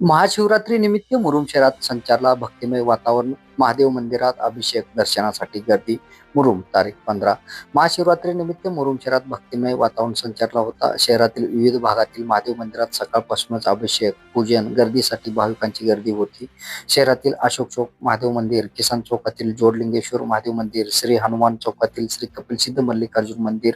महाशिवरात्री निमित्त मुरुम शहरात संचारला भक्तिमय वातावरण. महादेव मंदिरात अभिषेक दर्शनासाठी गर्दी. मुरुम तारीख पंधरा. महाशिवरात्री निमित्त मुरुम शहरात भक्तिमय वातावरण संचारला होता. शहरातील विविध भागातील महादेव मंदिरात सकाळपासूनच अभिषेक पूजन गर्दीसाठी भाविकांची गर्दी होती. शहरातील अशोक चौक महादेव मंदिर किसान चौकातील जोडलिंगेश्वर महादेव मंदिर श्री हनुमान चौकातील श्री कपिल सिद्ध मल्लिकार्जुन मंदिर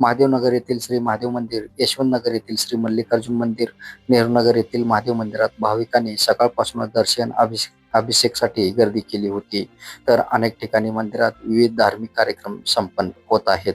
महादेव नगर येथील श्री महादेव मंदिर यशवंत नगर येथील श्री मल्लिकार्जुन मंदिर नेहरू नगर येथील महादेव मंदिरात भाविकांनी सकाळपासूनच दर्शन अभिषेक अभिषेकसाठी गर्दी केली होती. तर अनेक ठिकाणी मंदिरात विविध धार्मिक कार्यक्रम संपन्न होत आहेत.